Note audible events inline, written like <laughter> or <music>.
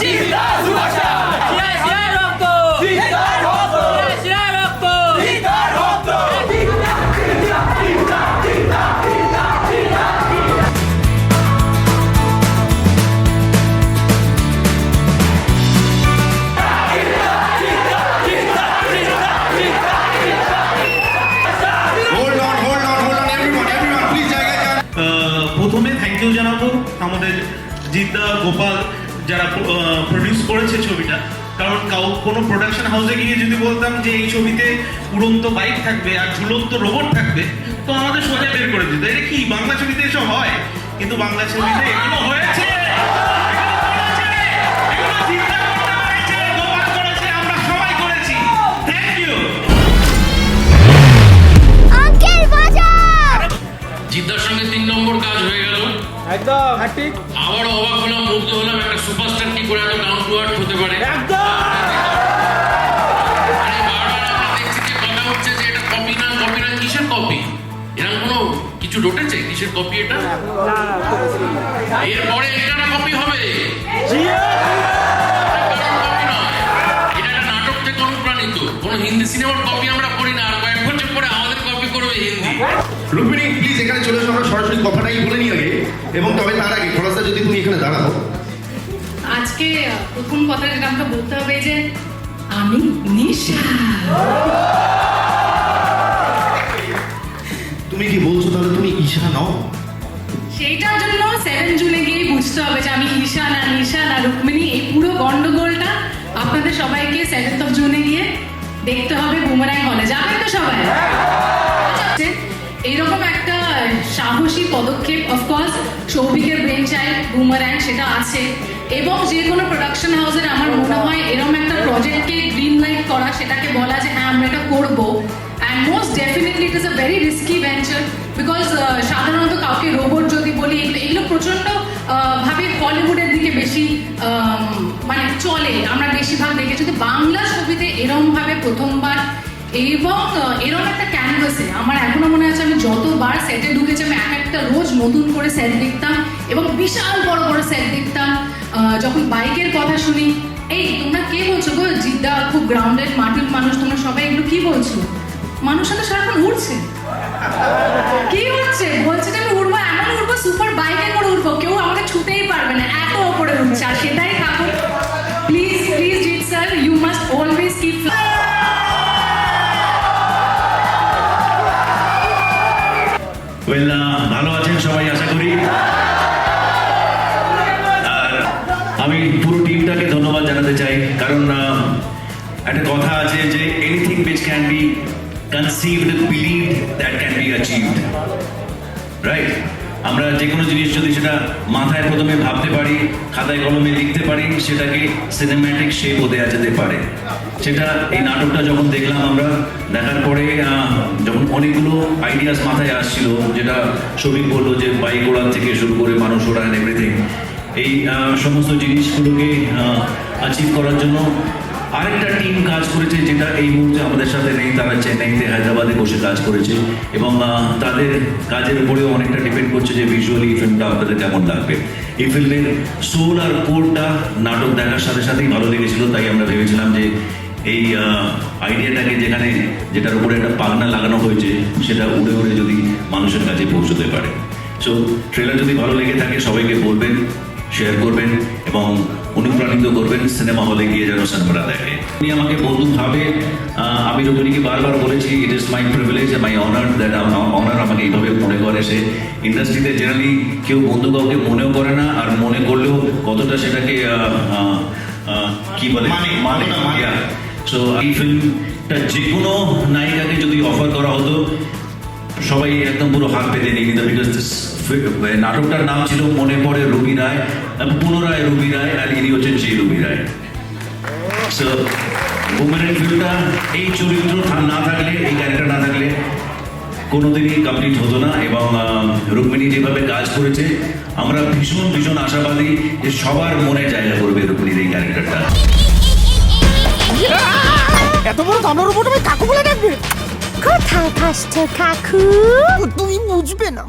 জিন্দা সুভাষ জিদ্দা গোপাল যারা প্রডিউস করেছে ছবিটা কারণ কাউ কোনো প্রোডাকশন হাউসে গিয়ে যদি বলতাম যে এই ছবিতে উড়ন্ত বাইক থাকবে আর ঝুলন্ত রোবট থাকবে তো আমাদের সোজা বের করে দিত। এটা কি বাংলা ছবিতে এসব হয়? কিন্তু বাংলা ছবিতে এগুলো হয়েছে। জিদ্দার সঙ্গে তিন নম্বর কাজ হয়ে গেল। একদম হ্যাঁ ঠিক। আবার অবাক হলাম মুগ্ধ হলাম একটা সুপারস্টার কি করে এত ডাউন টু আর্থ হতে পারে? কিছু রটেছে? কিসের কপি এটা? এরপরে এটার কপি হবে। নয়। কোনো হিন্দি সিনেমার কপি আমরা করি না। আর কয়েক বছর পরে আমাদের কপি করবে হিন্দি। রুক্মিণী প্লিজ এখানে চলে এসো আমরা সরাসরি কথাটাই বলে নিই আগে। এবং তবে তার আগে খরচা যদি তুমি এখানে দাঁড়াও। আজকে প্রথম কথা যেটা আমাকে বলতে হবে যে আমি নিশা। তুমি কি বলছো তাহলে তুমি ঈশা নও? সেইটার জন্য সেভেন জুনে গিয়ে বুঝতে হবে যে আমি ঈশা না নিশা না রুক্মিণী। এই পুরো গন্ডগোলটা আপনাদের সবাইকে সেভেন্থ অফ জুনে গিয়ে দেখতে হবে বুমারাং হলে যাবেন তো সবাই? সাহসী পদক্ষেপ অফকোর্স সৌভিকের ব্রেন চাইল্ড বুমারাং সেটা আছে। এবং যে কোনো প্রোডাকশন হাউসের আমার মনে হয় এরকম একটা প্রজেক্টকে গ্রিন লাইট করা, সেটাকে বলা যে হ্যাঁ আমরা এটা করব। And most definitely it is a very risky venture because সাধারণত কাউকে রোবট যদি বলি, এগুলো এগুলো প্রচণ্ড ভাবে হলিউডের দিকে বেশি মানে চলে। আমরা বেশিরভাগ দেখেছি কিন্তু বাংলা ছবিতে এরম ভাবে প্রথমবার এবং এরম একটা ক্যানভাসে আমার এখনও মনে আছে আমি যতবার সেটে ঢুকেছি, আমি একটা রোজ নতুন করে সেট দেখতাম এবং বিশাল বড় বড় সেট দেখতাম। যখন বাইকের কথা শুনি, এই, তোমরা কে বলছো গো? জিদ্দা, খুব গ্রাউন্ডেড মাটির মানুষ, তোমরা সবাই এগুলো কি বলছো? মানুষ তো সারাক্ষণ উঠছে কি হচ্ছে বলছে যে, আমি উড়বো, এমন উড়বো সুপার বাইকে করে উঠবো কেউ আমাকে ছুতেই পারবে না, এত ওপরে উঠছে আর সেটাই থাকুক। Please please Jeet sir you must always keep কারণ একটা কথা আছে যে anything which can be conceived believe that can be achieved right আমরা যে কোনো জিনিস যদি সেটা মাথায় প্রথমে ভাবতে পারি, খাতায় কলমে লিখতে পারি, সেটাকে সিনেম্যাটিক শেপও দেওয়া যেতে পারে। সেটা এই নাটকটা যখন দেখলাম আমরা, দেখার পরে যখন অনেকগুলো আইডিয়াস মাথায় আসছিল, যেটা সবিক বলল যে বাইক ওড়ান থেকে শুরু করে মানুষ ওড়ান এভরিথিং এই সমস্ত জিনিসগুলোকে অ্যাচিভ করার জন্য আরেকটা টিম কাজ করেছে যেটা এই মুহূর্তে আমাদের সাথে নেই, তারা চেন্নাইতে হায়দ্রাবাদে বসে কাজ করেছে এবং তাদের কাজের উপরেও অনেকটা ডিপেন্ড করছে যে ভিজুয়ালি ফিল্মটা আপনাদের কেমন লাগবে। এই ফিল্মের সোল আর কোরটা নাটক দেখার সাথে সাথেই ভালো লেগেছিল, তাই আমরা ভেবেছিলাম যে এই আইডিয়াটাকে যেখানে যেটার উপরে একটা পাগনা লাগানো হয়েছে, সেটা উড়ে উড়ে যদি মানুষের কাছে পৌঁছতে পারে। সো ট্রেলার যদি ভালো লেগে থাকে, সবাইকে বলবেন শেয়ার করবেন এবং অনুপ্রাণিত করবেন সিনেমা হলে গিয়ে যেন সিনেমাটা দেখে। উনি আমাকে বন্ধু ভাবে আমি রজনীকে বারবার বলেছি it is my privilege my honour that honour আমাকে এইভাবে মনে করে সে। ইন্ডাস্ট্রিতে জেনারেলি কেউ বন্ধু কাউকে মনেও করে না আর মনে করলেও কতটা সেটাকে কি বলে? মানে, মানে, মানে। সো এই ফিল্মটা যে কোনো নায়িকাকে যদি অফার করা হতো সবাই একদম পুরো হাত পেতে নিয়ে নিত বিকজ নাটকটার নাম ছিল মনে পড়ে রবি রায় পুনরায় রবি রায় আর ইনি হচ্ছেন সেই রবি রায়। ফিল্মটা এই চরিত্র না থাকলে এই ক্যারেক্টার না থাকলে কোনোদিনই কমপ্লিট হতো না এবং রুক্মিণী যেভাবে কাজ করেছে আমরা ভীষণ ভীষণ আশাবাদী যে সবার মনে জায়গা করবে রুক্মিণীর এই ক্যারেক্টারটা <laughs> এত বড় উপর তুমি কাকু বলে ডাকবে? কোথায় কাষ্ট কাকু তুমি বুঝবে না